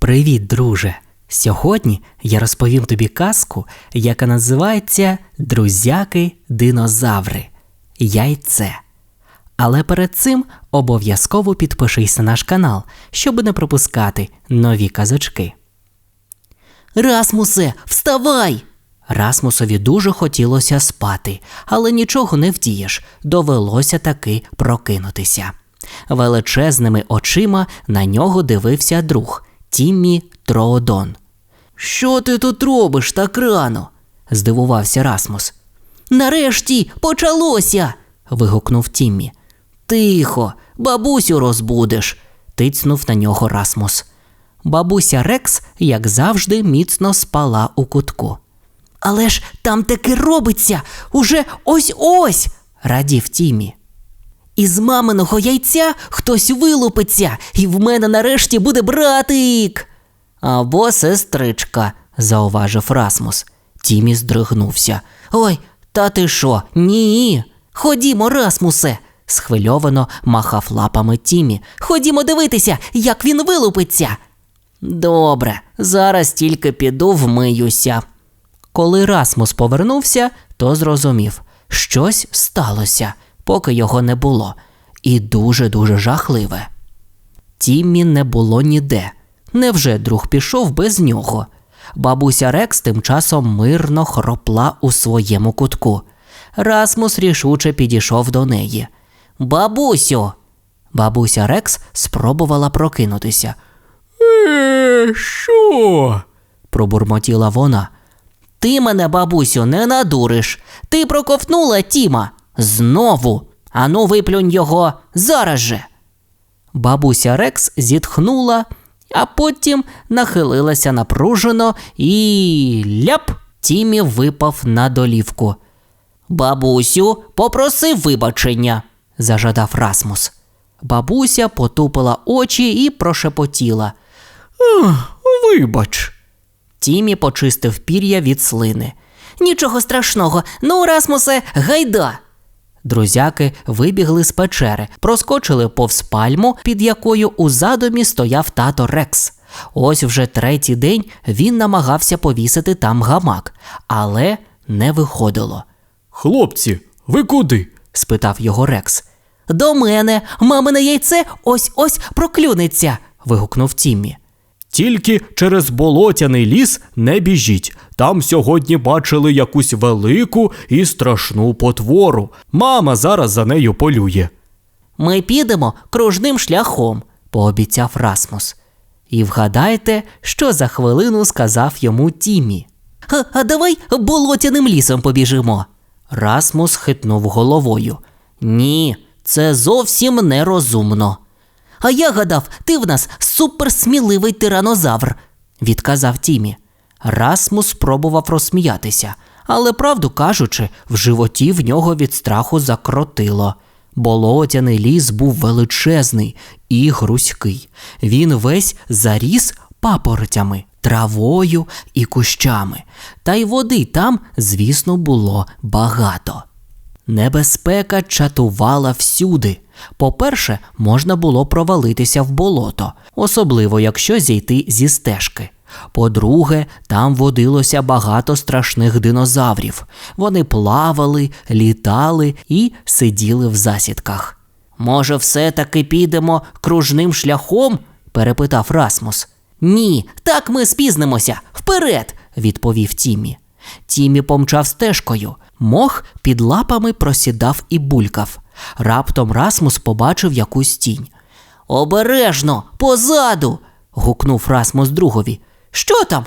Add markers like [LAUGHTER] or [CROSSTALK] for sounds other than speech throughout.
Привіт, друже! Сьогодні я розповім тобі казку, яка називається Друзяки динозаври. Яйце. Але перед цим обов'язково підпишись на наш канал, щоб не пропускати нові казочки. Расмусе, вставай! Расмусові дуже хотілося спати, але нічого не вдієш, довелося таки прокинутися. Величезними очима на нього дивився друг Тіммі Троодон. Що ти тут робиш так рано? здивувався Расмус. Нарешті почалося. вигукнув Тіммі. Тихо, бабусю розбудеш, тицнув на нього Расмус. Бабуся Рекс, як завжди, міцно спала у кутку. Але ж там таки робиться уже ось ось, радів Тімі. Із маминого яйця хтось вилупиться, і в мене нарешті буде братик. Або сестричка, зауважив Расмус. Тімі здригнувся. Ой, та ти що? Ні. Ходімо, Расмусе, схвильовано махав лапами Тімі. Ходімо дивитися, як він вилупиться. Добре, зараз тільки піду вмиюся. Коли Расмус повернувся, то зрозумів, щось сталося, поки його не було, і дуже-дуже жахливе. Тіммі не було ніде. Невже друг пішов без нього? Бабуся Рекс тим часом мирно хропла у своєму кутку. Расмус рішуче підійшов до неї. Бабусю. Бабуся Рекс спробувала прокинутися. Е, що? пробурмотіла вона. Ти мене, бабусю, не надуриш. Ти проковтнула Тіма. Знову. Ану, виплюнь його зараз же. Бабуся Рекс зітхнула, а потім нахилилася напружено і ляп Тімі випав на долівку. Бабусю, попроси вибачення, зажадав Расмус. Бабуся потупила очі і прошепотіла. Вибач. Тімі почистив пір'я від слини. Нічого страшного, ну, Расмусе, гайда. Друзяки вибігли з печери, проскочили повз пальму, під якою у задумі стояв тато Рекс. Ось вже третій день він намагався повісити там гамак, але не виходило. Хлопці, ви куди? спитав його Рекс. До мене, мамине яйце ось ось проклюнеться. вигукнув Тіммі. Тільки через болотяний ліс не біжіть. Там сьогодні бачили якусь велику і страшну потвору. Мама зараз за нею полює. Ми підемо кружним шляхом, пообіцяв Расмус. І вгадайте, що за хвилину сказав йому Тімі. А, давай болотяним лісом побіжимо. Расмус хитнув головою. Ні, це зовсім нерозумно. А я гадав, ти в нас суперсміливий тиранозавр, відказав Тімі. Расмус спробував розсміятися, але, правду кажучи, в животі в нього від страху закротило. Болотяний ліс був величезний і грузький. Він весь заріс папоротями, травою і кущами. Та й води там, звісно, було багато. Небезпека чатувала всюди. По-перше, можна було провалитися в болото, особливо якщо зійти зі стежки. По-друге, там водилося багато страшних динозаврів. Вони плавали, літали і сиділи в засідках. Може, все-таки підемо кружним шляхом? перепитав Расмус. Ні, так ми спізнимося. Вперед, відповів Тімі. Тімі помчав стежкою. Мох під лапами просідав і булькав. Раптом Расмус побачив якусь тінь. Обережно, позаду. гукнув Расмус другові. Що там?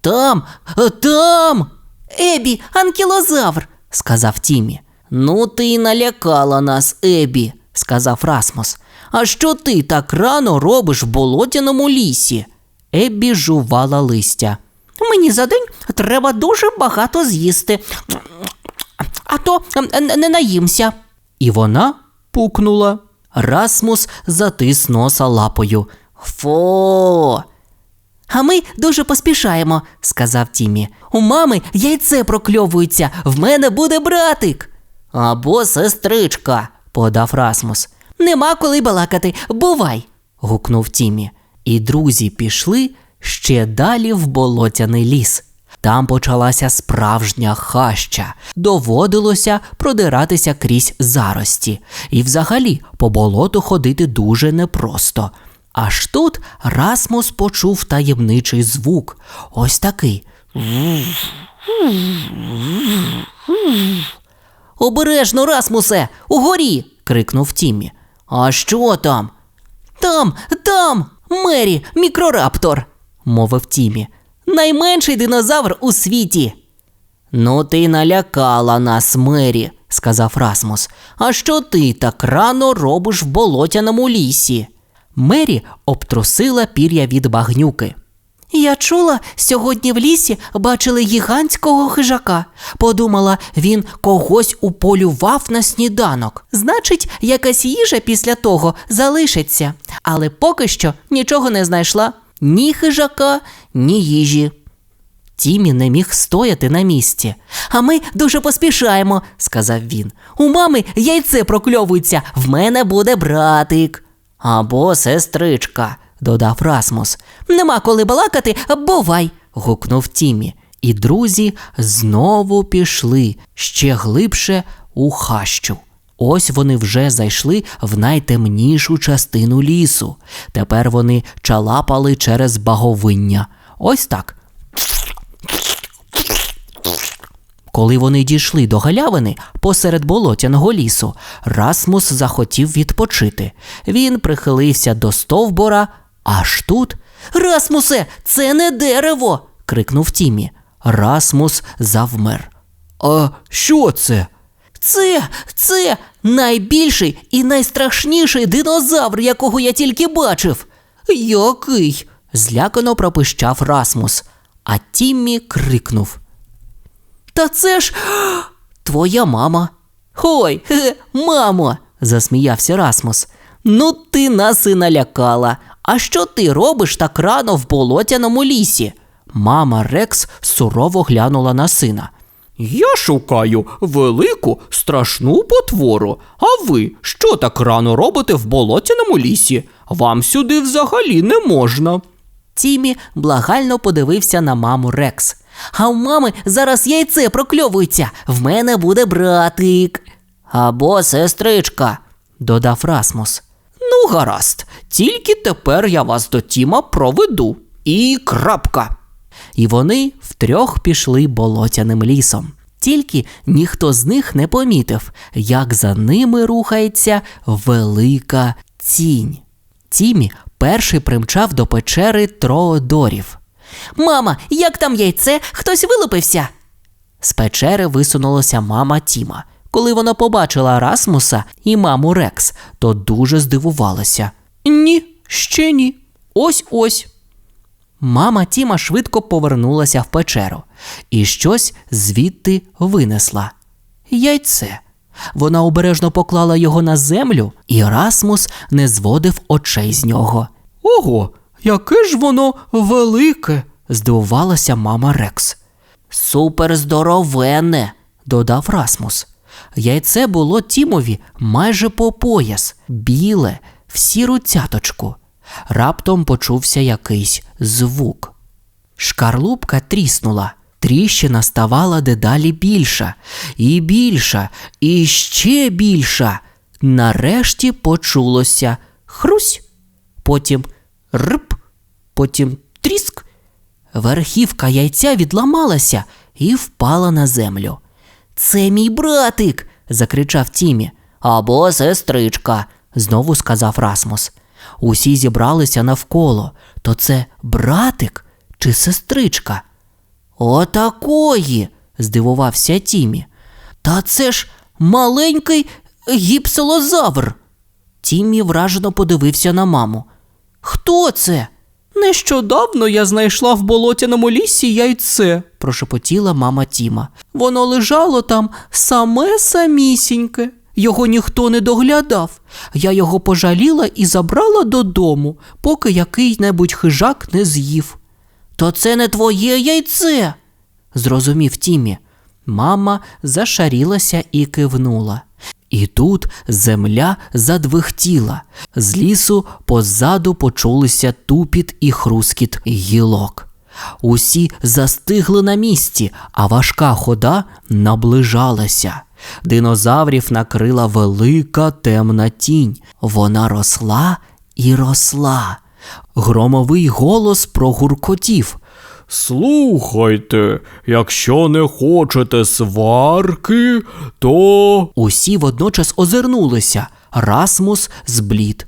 Там, е, там. Ебі, анкілозавр, сказав Тімі. Ну, ти й налякала нас, Ебі, сказав Расмус. А що ти так рано робиш в болотяному лісі? Ебі жувала листя. Мені за день треба дуже багато з'їсти, а то не наїмся. І вона пукнула. Расмус затис носа лапою. Фо. А ми дуже поспішаємо, сказав Тімі. У мами яйце прокльовується, в мене буде братик. Або сестричка, подав Расмус. Нема коли балакати, бувай. гукнув Тімі. І друзі пішли ще далі в болотяний ліс. Там почалася справжня хаща. Доводилося продиратися крізь зарості. І взагалі по болоту ходити дуже непросто. Аж тут Расмус почув таємничий звук. Ось такий. Обережно, Расмусе, угорі. крикнув Тіммі. А що там? Там, там, Мері, мікрораптор, мовив Тімі. Найменший динозавр у світі. Ну, ти налякала нас, Мері, сказав Расмус. А що ти так рано робиш в болотяному лісі? Мері обтрусила пір'я від багнюки. Я чула, сьогодні в лісі бачили гігантського хижака. Подумала, він когось уполював на сніданок. Значить, якась їжа після того залишиться. Але поки що нічого не знайшла ні хижака, ні їжі. Тімі не міг стояти на місці. А ми дуже поспішаємо, сказав він. У мами яйце прокльовується, в мене буде братик. Або сестричка, додав Расмус. Нема коли балакати, бувай. гукнув Тімі. І друзі знову пішли ще глибше у хащу. Ось вони вже зайшли в найтемнішу частину лісу. Тепер вони чалапали через баговиння. Ось так. Коли вони дійшли до галявини посеред болотяного лісу, Расмус захотів відпочити. Він прихилився до стовбора, аж тут. Расмусе, це не дерево. крикнув Тімі. Расмус завмер. А що це? Це, це найбільший і найстрашніший динозавр, якого я тільки бачив. Який? злякано пропищав Расмус, а Тіммі крикнув. Та це ж твоя мама. Ой, хе, [LAUGHS] мамо, засміявся Расмус. Ну ти нас і налякала. А що ти робиш так рано в болотяному лісі? Мама Рекс сурово глянула на сина. Я шукаю велику страшну потвору. А ви що так рано робите в болотяному лісі? Вам сюди взагалі не можна. Тімі благально подивився на маму Рекс. А у мами зараз яйце прокльовується. В мене буде братик. Або сестричка, додав Расмус. Ну, гаразд, тільки тепер я вас до Тіма проведу. І крапка. І вони втрьох пішли болотяним лісом. Тільки ніхто з них не помітив, як за ними рухається велика тінь. Тімі перший примчав до печери Троодорів. Мама, як там яйце? Хтось вилупився? З печери висунулася мама Тіма. Коли вона побачила Расмуса і маму Рекс, то дуже здивувалася. Ні, ще ні. Ось ось. Мама Тіма швидко повернулася в печеру і щось звідти винесла. Яйце. Вона обережно поклала його на землю, і Расмус не зводив очей з нього. Ого, яке ж воно велике. Здивувалася мама Рекс. Супер здоровенне, додав Расмус. Яйце було Тімові майже по пояс, біле, в сіру цяточку. Раптом почувся якийсь звук. Шкарлупка тріснула. Тріщина ставала дедалі більша, і більша, і ще більша. Нарешті почулося хрусь, потім рп, потім тріск. Верхівка яйця відламалася і впала на землю. Це мій братик. закричав Тімі. Або сестричка, знову сказав Расмус. Усі зібралися навколо. То це братик чи сестричка? Отакої. здивувався Тімі. Та це ж маленький гіпсилозавр. Тімі вражено подивився на маму. Хто це? Нещодавно я знайшла в болотяному лісі яйце, прошепотіла мама Тіма. Воно лежало там саме самісіньке. Його ніхто не доглядав. Я його пожаліла і забрала додому, поки який-небудь хижак не з'їв. То це не твоє яйце, зрозумів Тімі. Мама зашарілася і кивнула. І тут земля задвихтіла. З лісу позаду почулися тупіт і хрускіт гілок. Усі застигли на місці, а важка хода наближалася. Динозаврів накрила велика темна тінь. Вона росла і росла. Громовий голос прогуркотів. Слухайте, якщо не хочете сварки, то. Усі водночас озирнулися. Расмус зблід.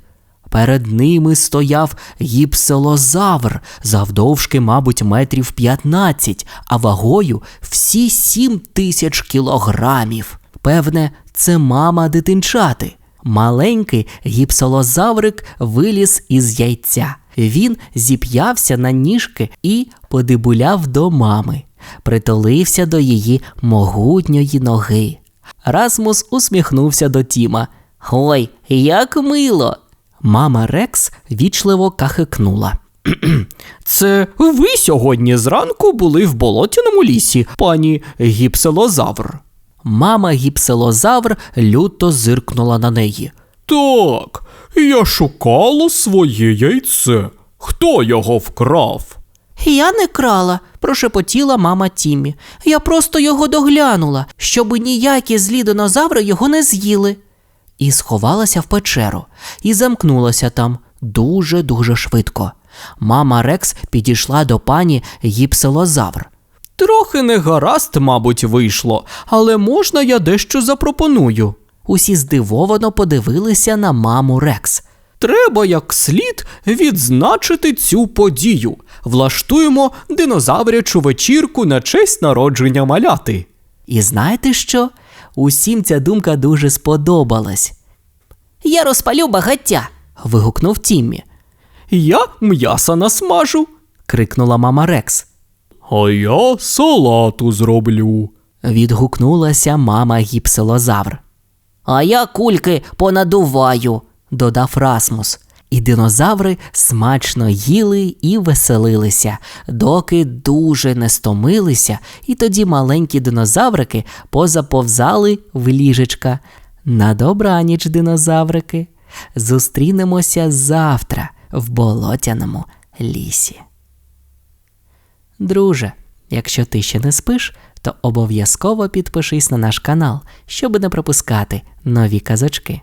Перед ними стояв гіпселозавр, завдовжки, мабуть, метрів 15, а вагою всі сім тисяч кілограмів. Певне, це мама дитинчати. Маленький гіпселозаврик виліз із яйця. Він зіп'явся на ніжки і подибуляв до мами, притулився до її могутньої ноги. Расмус усміхнувся до Тіма. Ой, як мило. Мама Рекс вічливо кахикнула. Це ви сьогодні зранку були в болотяному лісі, пані гіпселозавр. Мама гіпселозавр люто зиркнула на неї. Так, я шукала своє яйце. Хто його вкрав? Я не крала, прошепотіла мама Тімі. Я просто його доглянула, щоб ніякі злі динозаври його не з'їли. І сховалася в печеру, і замкнулася там дуже-дуже швидко. Мама Рекс підійшла до пані гіпселозавр. Трохи не гаразд, мабуть, вийшло, але можна я дещо запропоную. Усі здивовано подивилися на маму Рекс. Треба як слід відзначити цю подію. Влаштуємо динозаврячу вечірку на честь народження маляти. І знаєте що? Усім ця думка дуже сподобалась. Я розпалю багаття. вигукнув Тіммі. Я м'яса насмажу, крикнула мама Рекс. а я салату зроблю. Відгукнулася мама гіпселозавр. А я кульки понадуваю, додав Расмус. І динозаври смачно їли і веселилися, доки дуже не стомилися, і тоді маленькі динозаврики позаповзали в ліжечка. На добраніч, динозаврики. Зустрінемося завтра в болотяному лісі. Друже, якщо ти ще не спиш, то обов'язково підпишись на наш канал, щоб не пропускати нові казочки.